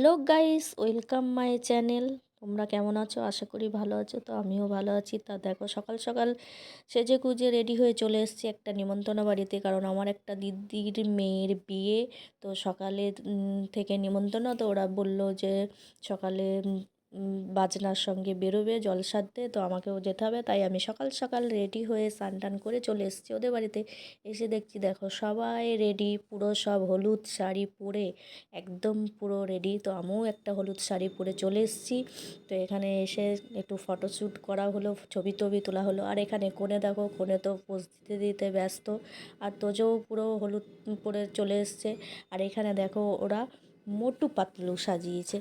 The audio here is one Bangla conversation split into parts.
Hello guys, welcome my channel. তোমরা কেমন আছো? আশা করি ভালো আছো। তো আমিও ভালো আছি। তা দেখো, সকাল সকাল সেজে কুজে রেডি হয়ে চলে এসেছি একটা নিমন্ত্রণ বাড়িতে, কারণ আমার একটা দিদির মেয়ের বিয়ে। তো সকালে থেকে নিমন্ত্রণ, তো ওরা বলল যে সকালে বাজনার সঙ্গে বেরোবে জলসাতে তো আমাকেও যেতে হবে। তাই আমি সকাল সকাল রেডি হয়ে স্নান টান করে চলে এসেছি ওদের বাড়িতে। এসে দেখছি, দেখো, সবাই রেডি পুরো সব হলুদ শাড়ি পরে, একদম পুরো রেডি তো আমিও একটা হলুদ শাড়ি পরে চলে এসেছি। তো এখানে এসে একটু ফটোশ্যুট করা হলো, ছবি টবি তোলা হলো। আর এখানে কোণে দেখো, কোণে তো পোজ দিতে দিতে ব্যস্ত। আর তোজও পুরো হলুদ পরে চলে এসছে। আর এখানে দেখো, ওরা মোটু পাতলু সাজিয়েছে।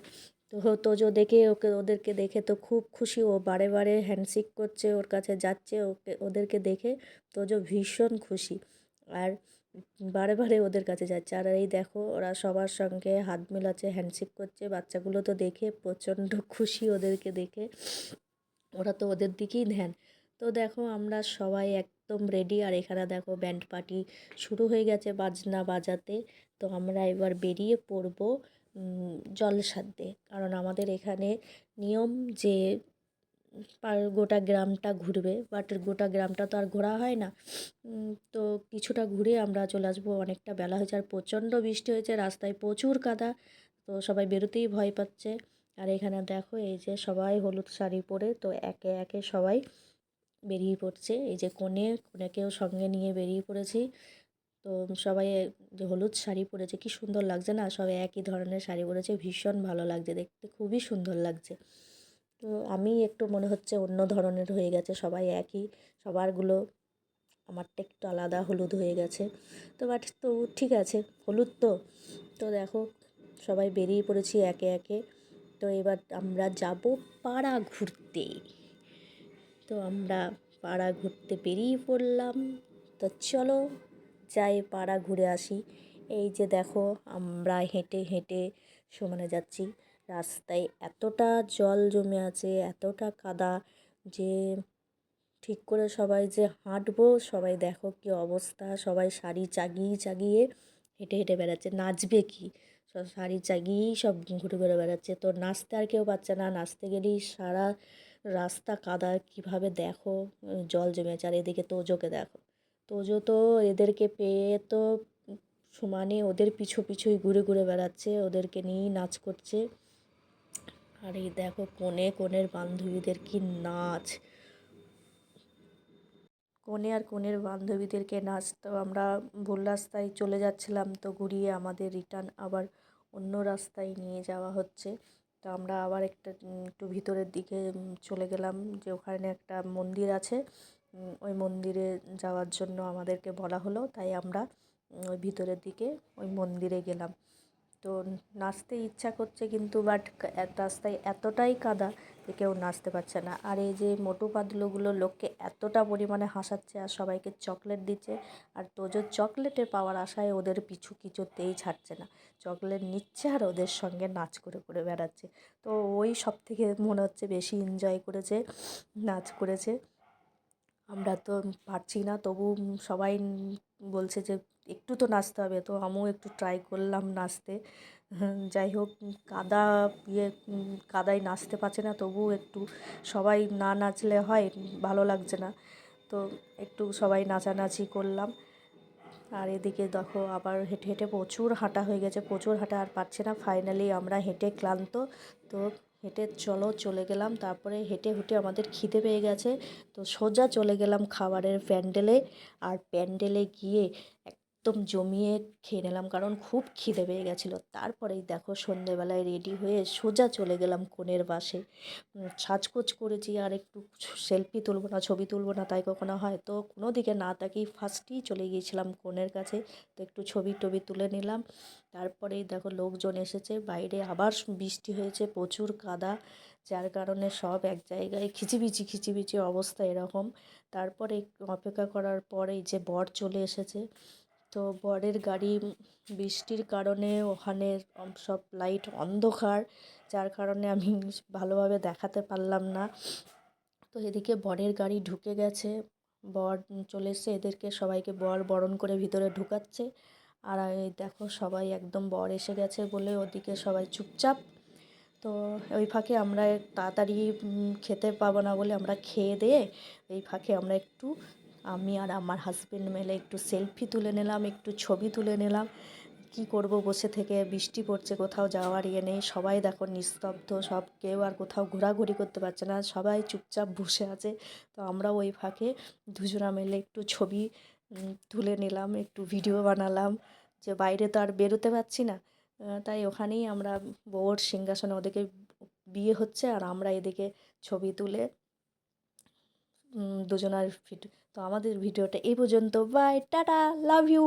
তো তোজো দেখে ওকে, ওদেরকে দেখে তো খুব খুশি। ও বারে বারে হ্যান্ডশেক করছে, ওর কাছে যাচ্ছে, ওকে, ওদেরকে দেখে তোজো ভীষণ খুশি। আর বারে বারে ওদের কাছে যাচ্ছে। আর এই দেখো, ওরা সবার সঙ্গে হাত মেলাচ্ছে হ্যান্ডশেক করছে। বাচ্চাগুলো তো দেখে প্রচণ্ড খুশি ওদেরকে দেখে। ওরা তো ওদের দিকেই ধ্যান। তো দেখো, আমরা সবাই একদম রেডি আর এখানে দেখো ব্যান্ড পার্টি শুরু হয়ে গেছে বাজনা বাজাতে। তো আমরা এবার বেরিয়ে পড়ব। জলসাতে কারণ আমাদের এখানে নিয়ম যে গোটা গ্রামটা ঘুরবে বাট গোটা গ্রামটা তো আর ঘোরা হয় না। তো কিছুটা ঘুরে আমরা চলে আসব। অনেকটা বেলা হয়েছে আর প্রচণ্ড বৃষ্টি হয়েছে, রাস্তায় প্রচুর কাদা, তো সবাই বেরোতেই ভয় পাচ্ছে। আর এখানে দেখো, এই যে সবাই হলুদ শাড়ি পরে, তো একে একে সবাই বেরিয়ে পড়ছে। এই যে কোণে কোণেকেও সঙ্গে নিয়ে বেরিয়ে পড়েছি। তো সবাই যে হলুদ শাড়ি পরেছে, কি সুন্দর লাগছে না? সবাই একই ধরনের শাড়ি পরেছে, ভীষণ ভালো লাগছে, দেখতে খুবই সুন্দর লাগছে। তো আমি একটু মনে হচ্ছে অন্য ধরনের হয়ে গেছে, সবাই একই, সবারগুলো আমারটা একটু আলাদা হলুদ হয়ে গেছে। তো বাট তো ঠিক আছে, হলুদ তো। তো দেখো, সবাই বেরিয়ে পড়েছি একে একে। তো এবার আমরা যাব পাড়া ঘুরতে। তো আমরা পাড়া ঘুরতে বেরিয়ে পড়লাম। তো চলো যাই পাড়া ঘুরে আসি। এই যে দেখো, আমরা হেঁটে হেঁটে সমানে যাচ্ছি। রাস্তায় এতটা জল জমে আছে, এতটা কাদা যে ঠিক করে সবাই যে হাঁটবো, সবাই দেখো কী অবস্থা। সবাই শাড়ি চাগিয়ে চাগিয়ে হেঁটে হেঁটে বেড়াচ্ছে। নাচবে কি? সব শাড়ি চাগিয়েই সব ঘুরে ঘুরে বেড়াচ্ছে। তো নাচতে আর কেউ পাচ্ছে না। নাচতে গেলেই সারা রাস্তা কাদা। কীভাবে দেখো? জল জমে আছে আর এদিকে তোজোকে দেখো। তোজো তো এদেরকে পেয়ে তো সমানে ওদের পিছু পিছুই ঘুরে ঘুরে বেড়াচ্ছে, ওদেরকে নিয়েই নাচ করছে। আর এই দেখো কোণে কোণের বান্ধবীদের কি নাচ। কোণে আর কোণের বান্ধবীদেরকে নাচ তো আমরা ভুল রাস্তায় চলে যাচ্ছিলাম, তো ঘুরিয়ে আমাদের রিটার্ন আবার অন্য রাস্তায় নিয়ে যাওয়া হচ্ছে। তো আমরা আবার একটা একটু ভিতরের দিকে চলে গেলাম যে ওখানে একটা মন্দির আছে। ওই মন্দিরে যাওয়ার জন্য আমাদেরকে বলা হলো, তাই আমরা ওই ভিতরের দিকে ওই মন্দিরে গেলাম। তো নাচতে ইচ্ছা করছে কিন্তু বাট রাস্তায় এতটাই কাদা যে কেউ নাচতে পারছে না। আর এই যে মোটু পাতলুগুলো লোককে এতটা পরিমাণে হাসাচ্ছে আর সবাইকে চকলেট দিচ্ছে, আর তোজোর চকলেটে পাওয়ার আশায় ওদের পিছু কিছুতেই ছাড়ছে না। চকলেট নিচ্ছে আর ওদের সঙ্গে নাচ করে করে বেড়াচ্ছে। তো ওই সব থেকে মনে হচ্ছে বেশি এনজয় করেছে, নাচ করেছে। আমরা তো পারছি না, তবু সবাই বলছে যে একটু তো নাচতে হবে। তো আমিও একটু ট্রাই করলাম নাচতে। যাই হোক, কাদা ইয়ে কাদায় নাচতে পারছে না তবু একটু সবাই না নাচলে হয়, ভালো লাগছে না। তো একটু সবাই নাচানাচি করলাম। আর এদিকে দেখো আবার হেঁটে হেঁটে প্রচুর হাঁটা হয়ে গেছে, প্রচুর হাঁটা আর পারছে না। ফাইনালি আমরা হেঁটে ক্লান্ত, তো হেঁটে চলো, চলে গেলাম। তারপরে হেঁটে হেঁটে আমাদের খিদে পেয়ে গেছে। তো সোজা চলে গেলাম খাবারের প্যান্ডেলে। আর প্যান্ডেলে গিয়ে একদম জমিয়ে খেয়ে নিলাম, কারণ খুব খিদে পেয়ে গেছিল। তারপরেই দেখো সন্ধেবেলায় রেডি হয়ে সোজা চলে গেলাম কোণের বাসে সাজকোজ করেছি, আর একটু সেলফি তুলবো না, ছবি তুলবো না, তাই কখনো হয়। তো কোনো দিকে না তাকেই ফার্স্টেই চলে গিয়েছিলাম কোণের কাছে, তো একটু ছবি টবি তুলে নিলাম। তারপরেই দেখো লোকজন এসেছে, বাইরে আবার বৃষ্টি হয়েছে, প্রচুর কাদা, যার কারণে সব এক জায়গায় খিচিবিচি খিচিবিচি অবস্থা এরকম। তারপরে অপেক্ষা করার পরেই যে বর চলে এসেছে তো বরের গাড়ি, বৃষ্টির কারণে ওখানে সব লাইট অন্ধকার, যার কারণে আমি ভালোভাবে দেখাতে পারলাম না। তো এদিকে বরের গাড়ি ঢুকে গেছে। বর চলে এসছে, এদেরকে সবাইকে বর বরণ করে ভিতরে ঢুকাচ্ছে। আর এই দেখো সবাই একদম বর এসে গেছে বলে ওদিকে সবাই চুপচাপ। তো ওই ফাঁকে আমরা তাড়াতাড়ি খেতে পাবো না বলে আমরা খেয়ে দিয়ে, এই ফাঁকে আমরা একটু আমি আর আমার হাজব্যান্ড মিলে একটু সেলফি তুলে নিলাম, একটু ছবি তুলে নিলাম। কি করব বসে থেকে, বৃষ্টি পড়ছে, কোথাও যাওয়ার ইয়ে নেই। সবাই দেখো নিস্তব্ধ, সব কেউ আর কোথাও ঘোরাঘুরি করতে পারছে না, সবাই চুপচাপ বসে আছে। তো আমরা ওই ফাঁকে দুজনা মিলে একটু ছবি তুলে নিলাম, একটু ভিডিও বানালাম যে বাইরে তো আর বেরোতে পারছি না। তাই ওখানেই আমরা বউর সিংহাসনে ওদিকে বিয়ে হচ্ছে আর আমরা এদিকে ছবি তুলে দুজনার ভিডিও তো আমাদের ভিডিওটা এই পর্যন্ত। By tata love you